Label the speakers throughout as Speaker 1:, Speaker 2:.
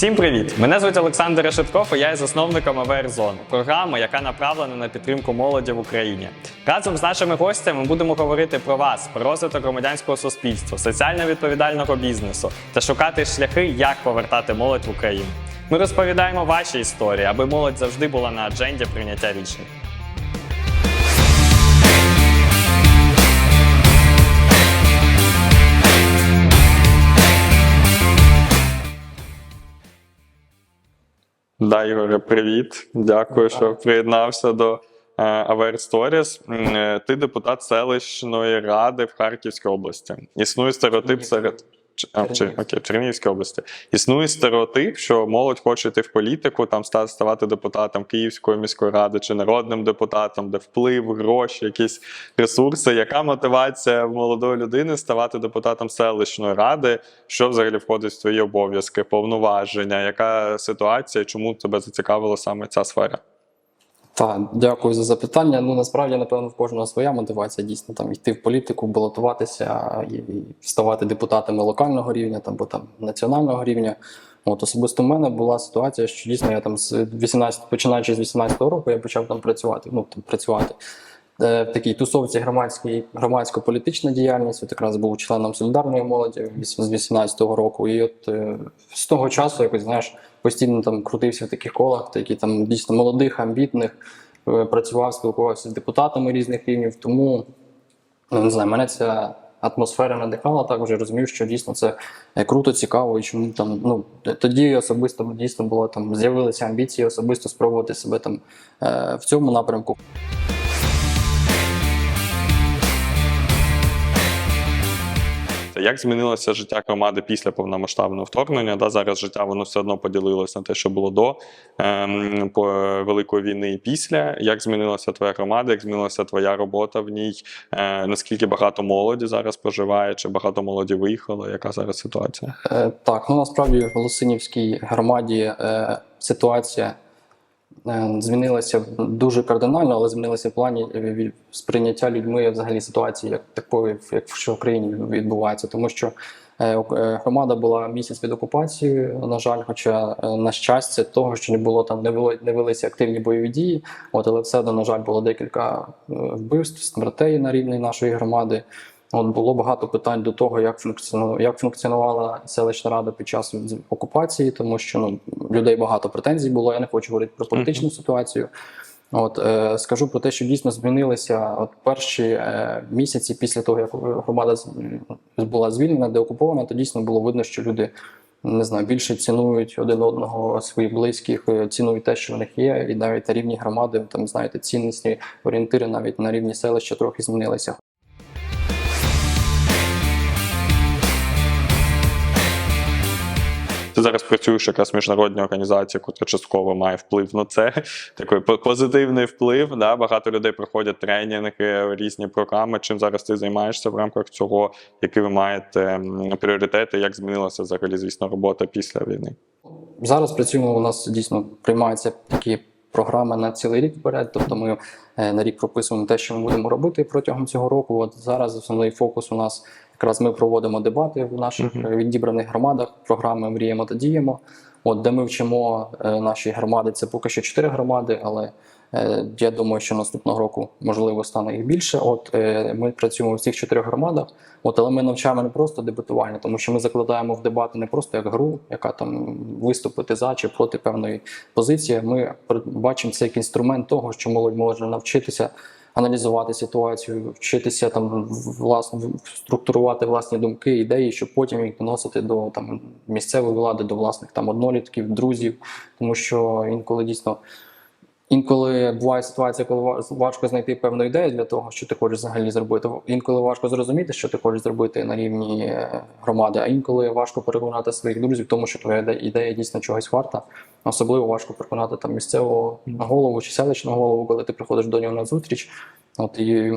Speaker 1: Всім привіт! Мене звуть Олександр Решетков, і я є засновником АВР Зон, програми, яка направлена на підтримку молоді в Україні. Разом з нашими гостями ми будемо говорити про вас, про розвиток громадянського суспільства, соціально відповідального бізнесу та шукати шляхи, як повертати молодь в Україну. Ми розповідаємо ваші історії, аби молодь завжди була на адженді прийняття рішень. Да, Ігоре, привіт. Дякую, що приєднався до Аверсторіс. Е, Ти депутат селищної ради в Харківській області. Існує стереотип серед. А, окей, в Чернігівській області. Існує стереотип, що молодь хоче йти в політику, там ста- ставати депутатом Київської міської ради чи народним депутатом, де вплив, гроші, якісь ресурси. Яка мотивація в молодої людини ставати депутатом селищної ради? Що взагалі входить в твої обов'язки, повноваження? Яка ситуація? Чому тебе зацікавила саме ця сфера?
Speaker 2: Так, дякую за запитання. Ну насправді, напевно, в кожного своя мотивація дійсно там йти в політику, балотуватися і, ставати депутатами локального рівня там, або там національного рівня. От особисто в мене була ситуація, що дійсно я там з 18, починаючи з 18-го року, я почав там працювати. Ну там працювати Е, в такій тусовці громадській громадсько-політична діяльність. От якраз був членом солідарної молоді з 18-го року. І от е, з того часу якось знаєш постійно там крутився в таких колах, такі там дійсно молодих, амбітних. е, Працював, спілкувався з депутатами різних рівнів. Тому ну, не знаю, мене ця атмосфера надихала. Так вже розумів, що дійсно це е, круто, цікаво, і чому там ну тоді особисто дійсно було там з'явилися амбіції особисто спробувати себе там е, в цьому напрямку.
Speaker 1: Як змінилося життя громади після повномасштабного вторгнення? Да, зараз життя воно все одно поділилося на те, що було до ем, по великої війни і після. Як змінилася твоя громада? Як змінилася твоя робота в ній? Е, наскільки багато молоді зараз проживає? Чи багато молоді виїхало? Яка зараз ситуація?
Speaker 2: Е, Так, ну насправді в Голосинівській громаді е, ситуація змінилася дуже кардинально, але змінилася в плані е, сприйняття людьми взагалі ситуації як такої, як що в країні відбувається. Тому що е, е, громада була місяць під окупацією, на жаль, хоча е, на щастя, того, що не було там, не вело не велися активні бойові дії. От, але все одно, на жаль, було декілька е, вбивств, смертей на рівні нашої громади. От було багато питань до того, як функціонувала, як функціонувала селищна рада під час окупації, тому що ну, людей багато претензій було. Я не хочу говорити про політичну ситуацію. От е, скажу про те, що дійсно змінилися от перші е, місяці після того, як громада була звільнена, деокупована, то дійсно було видно, що люди не знаю, більше цінують один одного своїх близьких, е, цінують те, що в них є, і навіть на рівні громади, там знаєте, цінності орієнтири навіть на рівні селища трохи змінилися.
Speaker 1: Зараз працюєш якраз в міжнародній організації, яка частково має вплив на це. Такий позитивний вплив. Да? Багато людей проходять тренінги, різні програми. Чим зараз ти займаєшся в рамках цього, які ви маєте пріоритети, як змінилася взагалі, звісно, робота після війни?
Speaker 2: Зараз працюємо. У нас дійсно приймаються такі програми на цілий рік вперед. Тобто ми е, на рік прописуємо те, що ми будемо робити протягом цього року. От зараз основний фокус у нас якраз ми проводимо дебати в наших
Speaker 1: Мгм.
Speaker 2: е, відібраних громадах. Програми Мріємо та діємо. От де ми вчимо е, наші громади. Це поки що чотири громади, але е, я думаю, що наступного року можливо стане їх більше. От е, ми працюємо в цих чотирьох громадах. От, але ми навчаємо не просто дебатування, тому що ми закладаємо в дебати не просто як гру, яка там виступити за чи проти певної позиції. Ми бачимо це як інструмент того, що молодь може навчитися аналізувати ситуацію, вчитися там власно структурувати власні думки, ідеї, щоб потім їх доносити до там місцевої влади, до власних там однолітків, друзів, тому що інколи дійсно. Інколи буває ситуація, коли ва- важко знайти певну ідею для того, що ти хочеш взагалі зробити. Інколи важко зрозуміти, що ти хочеш зробити на рівні е, громади, а інколи важко переконати своїх друзів, тому що твоя ідея дійсно чогось варта. Особливо важко переконати там місцевого голову чи селищного голову, коли ти приходиш до нього на зустріч. От і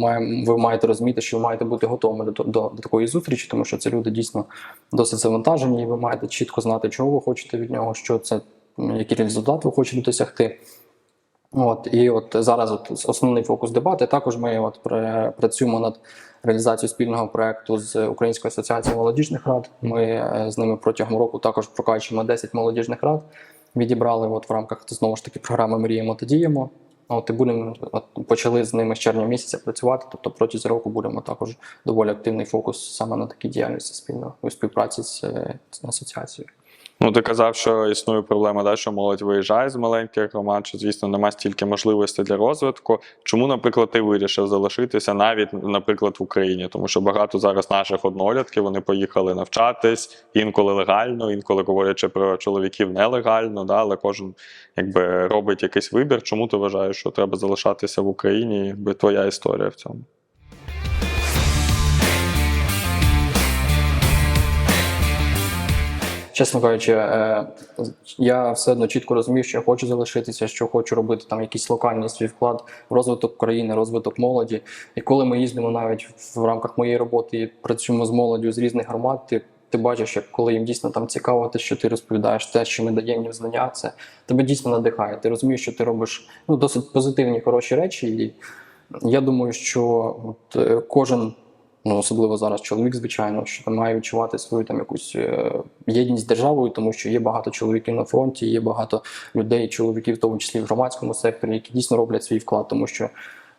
Speaker 2: має, ви маєте розуміти, що ви маєте бути готовими до, до, до такої зустрічі, тому що це люди дійсно досить завантажені, і ви маєте чітко знати, чого ви хочете від нього, що це, який результат ви хочете досягти. От і от зараз от основний фокус дебати. Також ми от пра- працюємо над реалізацією спільного проекту з Українською асоціацією молодіжних рад. Ми е, з ними протягом року також прокачуємо 10 молодіжних рад. Відібрали от в рамках знову ж таки програми Мріємо та діємо. От і будемо от, почали з ними з червня місяця працювати. Тобто протягом року будемо також доволі активний фокус саме на такій діяльності спільно у співпраці з, е, з асоціацією.
Speaker 1: Ну, ти казав, що існує проблема, да, що молодь виїжджає з маленьких громад, що, звісно, немає стільки можливостей для розвитку. Чому, наприклад, ти вирішив залишитися навіть, наприклад, в Україні? Тому що багато зараз наших однолітків вони поїхали навчатись, інколи легально, інколи говорячи про чоловіків нелегально, да, але кожен якби робить якийсь вибір. Чому ти вважаєш, що треба залишатися в Україні? Якби твоя історія в цьому?
Speaker 2: Чесно кажучи, е, я все одно чітко розумів, що я хочу залишитися, що хочу робити там якийсь локальний свій вклад в розвиток країни, розвиток молоді. І коли ми їздимо навіть в рамках моєї роботи і працюємо з молоддю з різних громад, ти, ти бачиш, як коли їм дійсно там цікаво, те, що ти розповідаєш, те, що ми даємо їм знання, це тебе дійсно надихає. Ти розумієш, що ти робиш ну, досить позитивні, хороші речі. І я думаю, що от, е, кожен ну особливо зараз чоловік, звичайно, що там має відчувати свою там якусь е, єдність з державою, тому що є багато чоловіків на фронті, є багато людей, чоловіків, в тому числі в громадському секторі, які дійсно роблять свій вклад, тому що.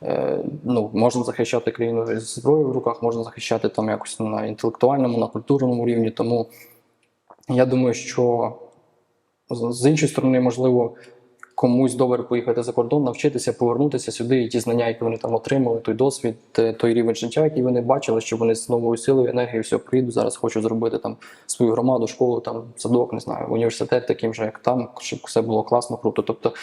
Speaker 2: е, Ну, можна захищати країну зі зброєю в руках, можна захищати там якось на інтелектуальному, на культурному рівні. Тому я думаю, що з з іншої сторони, можливо, комусь добре поїхати за кордон, навчитися, повернутися сюди, і ті знання, які вони там отримали, той досвід, той рівень життя, який вони бачили, що вони з новою силою, енергією все приїду. Зараз хочу зробити там свою громаду, школу, там садок, не знаю, університет таким же, як там, щоб все було класно, круто. Тобто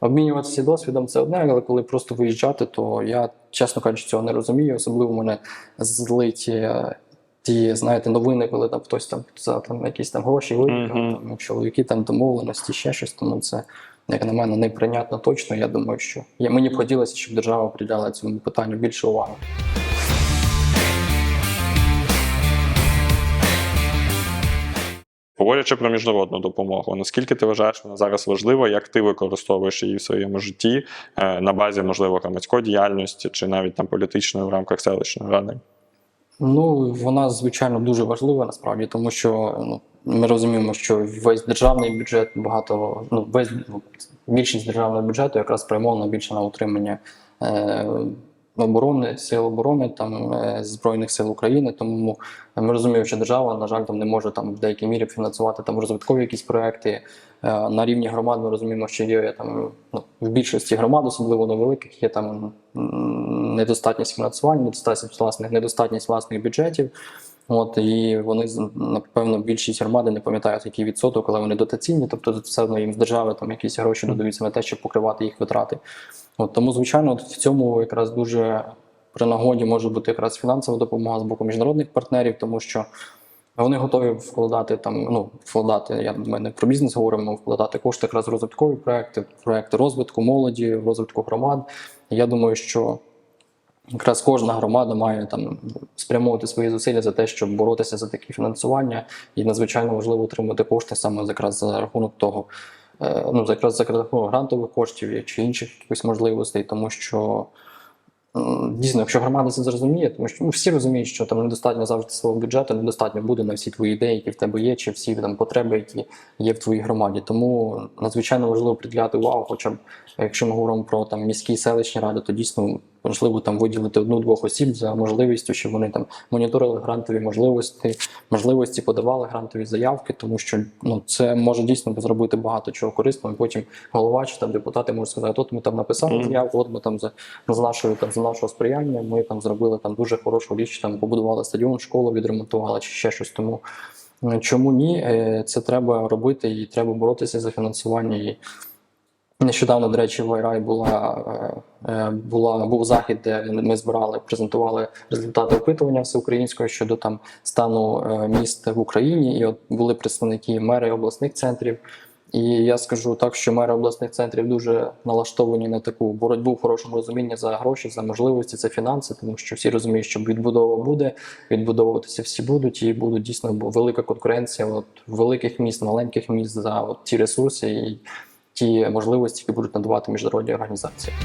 Speaker 2: обмінюватися досвідом це одне, але коли просто виїжджати, то я, чесно кажучи, цього не розумію. Особливо мене злить. е, Ті, знаєте, новини, коли там хтось там за там якісь там гроші виїхав,
Speaker 1: Мгм.
Speaker 2: там чоловіки там домовленості, ще щось. Тому це як на мене, неприйнятно точно. Я думаю, що мені б хотілося, щоб держава приділяла цьому питанню більше уваги.
Speaker 1: Говорячи про міжнародну допомогу, наскільки ти вважаєш, вона зараз важлива, як ти використовуєш її в своєму житті е, на базі, можливо, громадської діяльності чи навіть там політичної в рамках селищної ради?
Speaker 2: Ну вона звичайно дуже важлива насправді, тому що ну ми розуміємо, що весь державний бюджет багато ну весь більшість державного бюджету якраз спрямована більше на утримання е, оборони сил оборони там е, збройних сил України. Тому ми розуміємо, що держава на жаль там не може там в деякій мірі фінансувати там розвиткові якісь проекти. Е, На рівні громад ми розуміємо, що є там ну, в більшості громад, особливо на великих, є там недостатність фінансування, недостатність власних, недостатність власних бюджетів. От і вони напевно більшість громади не пам'ятають, який відсоток, але вони дотаційні, тобто все одно їм з держави там якісь гроші додаються на те, щоб покривати їх витрати. От тому, звичайно, от в цьому якраз дуже при нагоді може бути якраз фінансова допомога з боку міжнародних партнерів, тому що вони готові вкладати там, ну вкладати. Я ми не про бізнес говоримо, вкладати кошти якраз в розвиткові проекти, проекти розвитку молоді, розвитку громад. Я думаю, що якраз кожна громада має там спрямовувати свої зусилля за те, щоб боротися за такі фінансування, і надзвичайно важливо отримати кошти саме якраз за рахунок того, е, ну якраз за рахунок грантових коштів чи інших якихось можливостей, тому що. Дійсно, якщо громада це зрозуміє, тому що ну, всі розуміють, що там недостатньо завжди свого бюджету, недостатньо буде на всі твої ідеї, які в тебе є, чи всі там потреби, які є в твоїй громаді. Тому надзвичайно важливо приділяти увагу, хоча б якщо ми говоримо про там міські селищні ради, то дійсно важливо там виділити одну-двох осіб за можливістю, щоб вони там моніторили грантові можливості, можливості подавали грантові заявки, тому що ну це може дійсно зробити багато чого корисного. І потім голова чи там депутати можуть сказати, от ми там написали заявку, от ми там за з нашою там за нашого сприяння. Ми там зробили там дуже хорошу річ, там побудували стадіон, школу відремонтували чи ще щось. Тому е, чому ні? Е, Це треба робити і треба боротися за фінансування. І Нещодавно, до речі, в Айрай була, е, е, була був захід, де ми збирали, презентували результати опитування всеукраїнського щодо там стану е, міст в Україні. І от були представники мери обласних центрів. І я скажу так, що мери обласних центрів дуже налаштовані на таку боротьбу в хорошому розумінні за гроші, за можливості, за фінанси, тому що всі розуміють, що відбудова буде, відбудовуватися всі будуть, і буде дійсно велика конкуренція от великих міст, маленьких міст за от ті ресурси. І ті можливості, які будуть надавати міжнародні організації.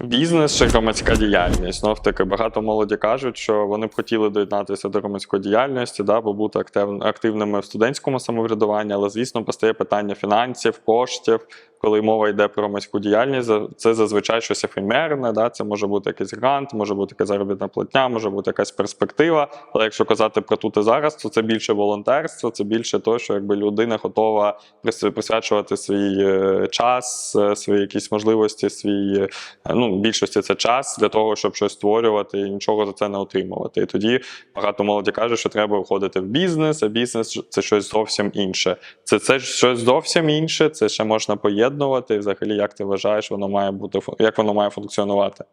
Speaker 1: Бізнес чи громадська діяльність. Знов таки багато молоді кажуть, що вони б хотіли доєднатися до громадської діяльності, да, бо бути актив, активними в студентському самоврядуванні, але звісно постає питання фінансів, коштів. Коли мова йде про громадську діяльність, це зазвичай щось ефемерне. Да? Це може бути якийсь грант, може бути якась заробітна платня, може бути якась перспектива. Але якщо казати про тут і зараз, то це більше волонтерство, це більше то, що якби людина готова прис- присвячувати свій е, час, е, свої якісь можливості, свій е, ну, більшості це час для того, щоб щось створювати і нічого за це не отримувати. І тоді багато молоді каже, що треба входити в бізнес, а бізнес це щось зовсім інше. Це, це щось зовсім інше, це ще можна поєднувати. І взагалі, як ти вважаєш, воно має бути як воно має функціонувати?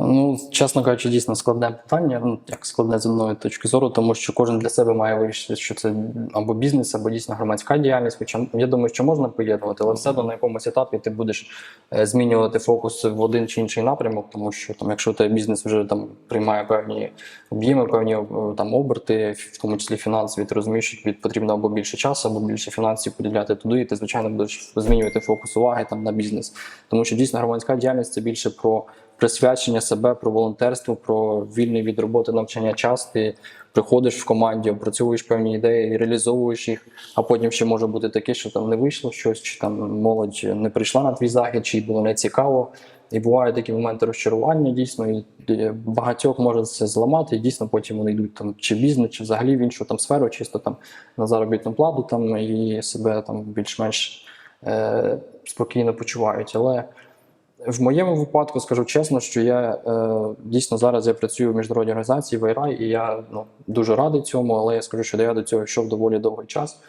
Speaker 2: Ну, чесно кажучи, дійсно складне питання, ну як складне з одної точки зору, тому що кожен для себе має вирішити, що це або бізнес, або дійсно громадська діяльність. Хоча я думаю, що можна поєднувати, але все одно на якомусь етапі ти будеш е, змінювати фокус в один чи інший напрямок, тому що там, якщо тебе бізнес вже там приймає певні об'єми, певні е, там оберти, в тому числі фінансові, ти розумієш, що тобі потрібно або більше часу, або більше фінансів поділяти туди, і ти звичайно будеш змінювати фокус уваги там на бізнес, тому що дійсно громадська діяльність це більше про присвячення себе, про волонтерство, про вільний від роботи навчання час. Ти приходиш в команді, опрацьовуєш певні ідеї, реалізовуєш їх, а потім ще може бути таке, що там не вийшло щось, чи там молодь не прийшла на твій захід, чи їй було не цікаво. І бувають такі моменти розчарування дійсно, і е, багатьох може це зламати, і дійсно потім вони йдуть там чи в бізнес, чи взагалі в іншу там сферу, чисто там на заробітну плату там і себе там більш-менш е, спокійно почувають. Але в моєму випадку скажу чесно, що я е, дійсно зараз я працюю в міжнародній організації ВайРАЙ, і я ну, дуже радий цьому, але я скажу, що я до цього йшов доволі довгий час.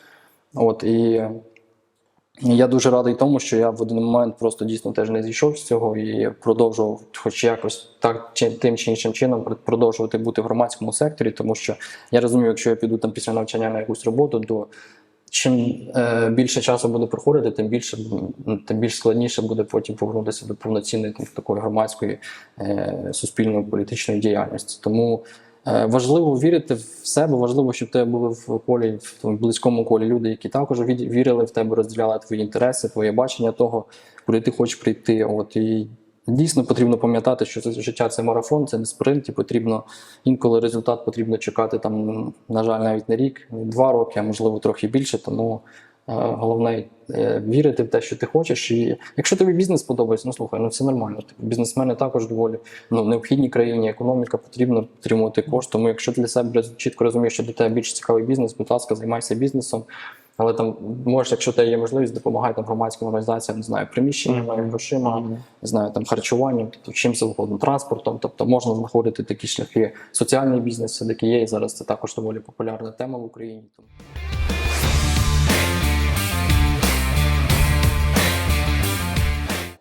Speaker 2: От і я дуже радий тому, що я в один момент просто дійсно теж не зійшов з цього і продовжував, хоч якось так чи тим чи іншим чином, продовжувати бути в громадському секторі, тому що я розумію, якщо я піду там після навчання на якусь роботу, то чим е, більше часу буде проходити, тим більше тим більш складніше буде потім повернутися до повноцінної там, такої громадської е, суспільної політичної діяльності. Тому е, важливо вірити в себе, важливо, щоб тебе були в колі в близькому колі люди, які також вірили в тебе, розділяли твої інтереси, твоє бачення того, куди ти хочеш прийти. От і Дійсно потрібно пам'ятати, що це життя це марафон, це не спринт, і потрібно інколи результат потрібно чекати там, на жаль, навіть не рік, два роки, а можливо трохи більше. Тому е, головне е, вірити в те, що ти хочеш. І якщо тобі бізнес подобається, ну слухай, ну все нормально. Типу, Бізнесмени також доволі ну, в необхідній країні, економіка потрібно підтримувати кошти. Тому якщо ти для себе чітко розумієш, що для тебе більш цікавий бізнес, будь ласка, займайся бізнесом. Але там можеш, якщо тебе є можливість, допомагай там громадським організаціям, не знаю, приміщеннями, грошима, не знаю, там харчуванням, тобто чим завгодно, транспортом. Тобто можна знаходити такі шляхи. Соціальний бізнес все-таки є, і зараз це також доволі популярна тема в Україні.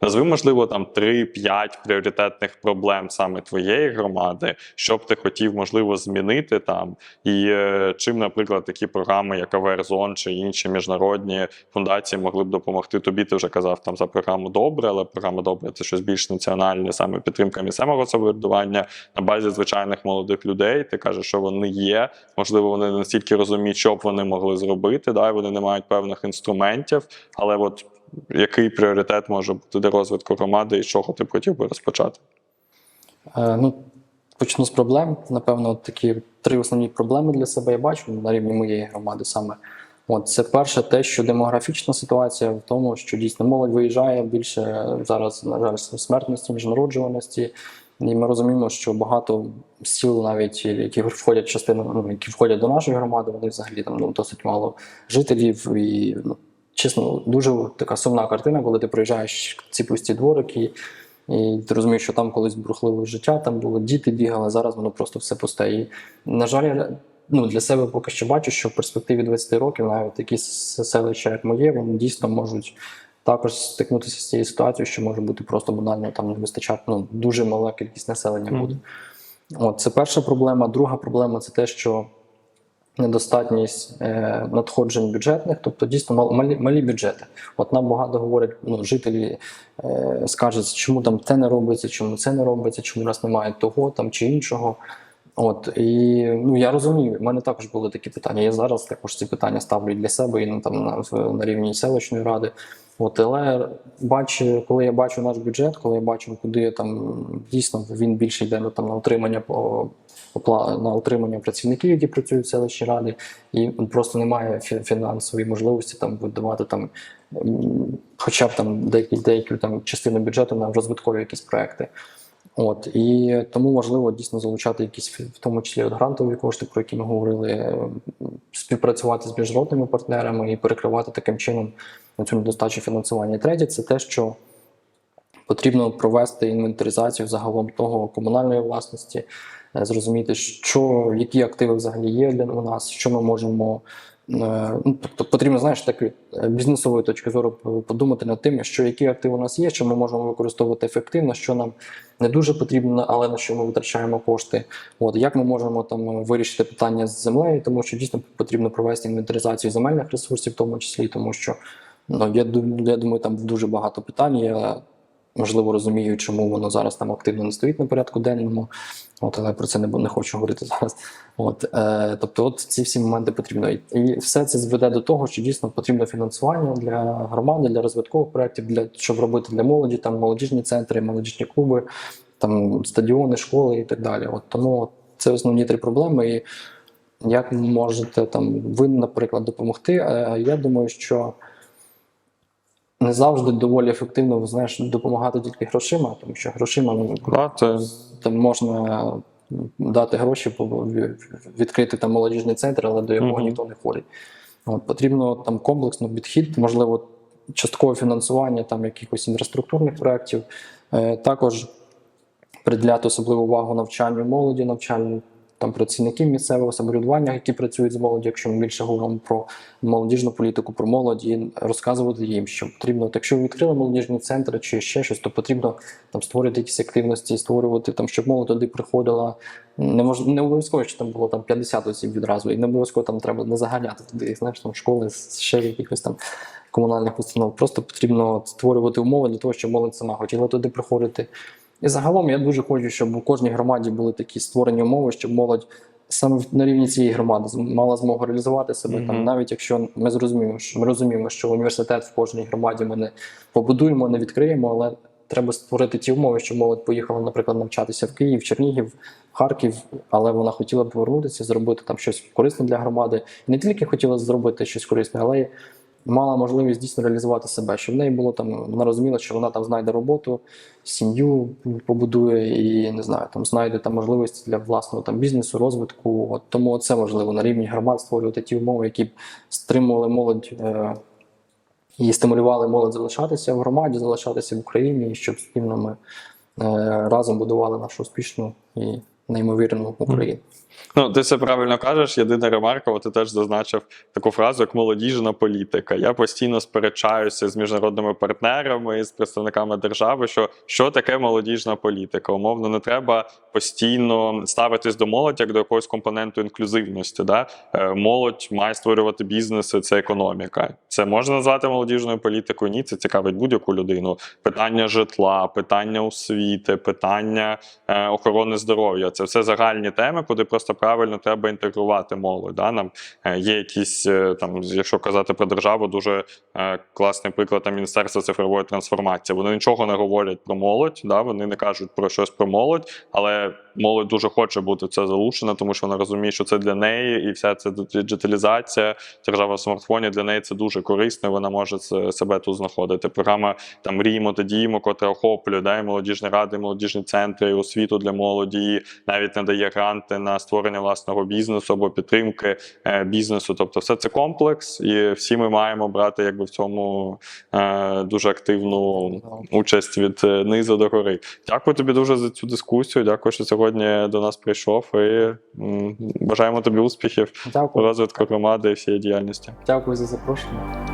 Speaker 1: Назви, можливо, там 3-5 пріоритетних проблем саме твоєї громади, що б ти хотів, можливо, змінити там, і е, чим, наприклад, такі програми, як АВР-Зон чи інші міжнародні фундації могли б допомогти тобі. Ти вже казав там за програму добре, але програма добре це щось більш національне, саме підтримка місцевого самоврядування на базі звичайних молодих людей. Ти кажеш, що вони є. Можливо, вони настільки розуміють, що б вони могли зробити. Да, і вони не мають певних інструментів, але от який пріоритет може бути для розвитку громади і чого ти б хотів би розпочати?
Speaker 2: Е, ну, почну з проблем. Напевно, такі три основні проблеми для себе я бачу на рівні моєї громади саме. От це перше, те, що демографічна ситуація в тому, що дійсно молодь виїжджає більше зараз, на жаль, смертності, ніж народжуваності. І ми розуміємо, що багато сіл, навіть які входять частину, ну, які входять до нашої громади, вони взагалі там ну, досить мало жителів. І ну, чесно, дуже така сумна картина, коли ти приїжджаєш ці пусті дворики, і ти розумієш, що там колись бурхливе життя, там були діти бігали, зараз воно просто все пусте. І, на жаль, я ну, для себе поки що бачу, що в перспективі 20 років навіть такі селища, як моє, вони дійсно можуть також стикнутися з цією ситуацією, що може бути просто банально там не вистачати, ну, дуже мала кількість населення буде. От, це перша проблема. Друга проблема це те, що недостатність е, надходжень бюджетних, тобто дійсно мал- малі, малі бюджети. От нам багато говорять, ну, жителі е, скажуть, чому там те не робиться, чому це не робиться, чому у нас немає того там чи іншого. От і ну я розумію, в мене також були такі питання. Я зараз також ці питання ставлю для себе і ну, там на, на рівні селищної ради. От, але бачу, коли я бачу наш бюджет, коли я бачу, куди там дійсно він більше йде на там на утримання на утримання працівників, які працюють в селищній раді, і просто немає фінансової можливості там видавати там хоча б там деякі деякі там частину бюджету на розвиткові якісь проекти. От і тому важливо дійсно залучати якісь в тому числі от грантові кошти, про які ми говорили, співпрацювати з міжнародними партнерами і перекривати таким чином цю недостачу фінансування. Третє, це те, що потрібно провести інвентаризацію загалом того комунальної власності, зрозуміти, що які активи взагалі є для у нас, що ми можемо. е, Ну, тобто потрібно, знаєш, так е, бізнесової точки зору подумати над тим, що які активи у нас є, що ми можемо використовувати ефективно, що нам не дуже потрібно, але на що ми витрачаємо кошти. От як ми можемо там вирішити питання з землею, тому що дійсно потрібно провести інвентаризацію земельних ресурсів, в тому числі, тому що ну я я думаю, там дуже багато питань. Я можливо розумію, чому воно зараз там активно не стоїть на порядку денному. От, але про це не, не хочу говорити зараз. От, е, тобто, от ці всі моменти потрібно. І- все це зведе до того, що дійсно потрібно фінансування для громади, для розвиткових проєктів, для щоб робити для молоді, там молодіжні центри, молодіжні клуби, там стадіони, школи і так далі. От тому це основні три проблеми. І як можете там ви, наприклад, допомогти? Е, Я думаю, що не завжди доволі ефективно знаєш, допомагати тільки грошима, тому що грошима ну,
Speaker 1: Да, це
Speaker 2: там можна дати гроші, відкрити там молодіжний центр, але до якого
Speaker 1: Мгм.
Speaker 2: ніхто не ходить. От, потрібно там комплексно підхід, можливо, часткове фінансування там якихось інфраструктурних проєктів. Е, також приділяти особливу увагу навчанню молоді, навчанню там працівників місцевого самоврядування, які працюють з молоді, якщо ми більше говоримо про молодіжну політику, про молодь, і розказувати їм, що потрібно, от якщо ви відкрили молодіжні центри чи ще щось, то потрібно там створювати якісь активності, створювати там, щоб молодь туди приходила. Не мож... не обов'язково, що там було там 50 осіб відразу, і не обов'язково там треба не заганяти туди, знаєш, там школи, ще якихось там комунальних установ. Просто потрібно створювати умови для того, щоб молодь сама хотіла туди приходити. І загалом я дуже хочу, щоб у кожній громаді були такі створені умови, щоб молодь саме на рівні цієї громади мала змогу реалізувати себе
Speaker 1: Мгм.
Speaker 2: там, навіть якщо ми зрозуміємо, що ми розуміємо, що університет в кожній громаді ми не побудуємо, не відкриємо, але треба створити ті умови, щоб молодь поїхала, наприклад, навчатися в Київ, Чернігів, Харків, але вона хотіла б повернутися, зробити там щось корисне для громади. І не тільки хотіла зробити щось корисне, але й мала можливість дійсно реалізувати себе, щоб в неї було там, вона розуміла, що вона там знайде роботу, сім'ю побудує і не знаю, там знайде там можливості для власного там бізнесу, розвитку. От тому це важливо на рівні громад створювати ті умови, які б стримували молодь. Е- і стимулювали молодь залишатися в громаді, залишатися в Україні, і щоб спільно ми е, разом будували нашу успішну і неймовірну Україну.
Speaker 1: Ну, ти все правильно кажеш. Єдина ремарка, ти теж зазначив таку фразу, як молодіжна політика. Я постійно сперечаюся з міжнародними партнерами з представниками держави, що що таке молодіжна політика. Умовно, не треба постійно ставитись до молоді як до якогось компоненту інклюзивності. Да? Е, Молодь має створювати бізнеси, це економіка. Це можна назвати молодіжною політикою? Ні, це цікавить будь-яку людину. Питання житла, питання освіти, питання е, охорони здоров'я. Це все загальні теми, куди просто правильно треба інтегрувати молодь. Да? Нам е, є якісь е, там, якщо казати про державу, дуже е, класний приклад там Міністерства цифрової трансформації. Вони нічого не говорять про молодь, да? вони не кажуть про щось про молодь, але молодь дуже хоче бути в це залучена, тому що вона розуміє, що це для неї, і вся ця диджиталізація, держава в смартфоні для неї це дуже корисно. Вона може це- себе тут знаходити. Програма там мріємо та діємо, котра охоплює да, і молодіжні ради, і молодіжні центри, і освіту для молоді, і навіть надає гранти на створення власного бізнесу або підтримки е, бізнесу. Тобто, все це комплекс, і всі ми маємо брати якби в цьому е, дуже активну участь від е, низу до гори. Дякую тобі дуже за цю дискусію. Дякую, що сьогодні до нас прийшов. І бажаємо тобі успіхів у
Speaker 2: Дякую,
Speaker 1: розвитку громади і всієї діяльності.
Speaker 2: дякую за запрошення.